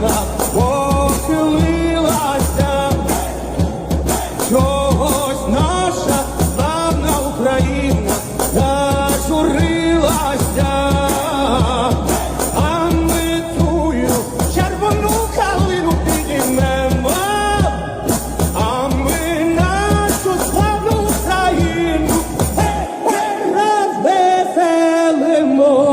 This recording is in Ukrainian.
вона чогось наша славна Україна зажурилася, а ми цю червону калину підіймемо, а ми нашу славну Україну е, е, розвеселимо.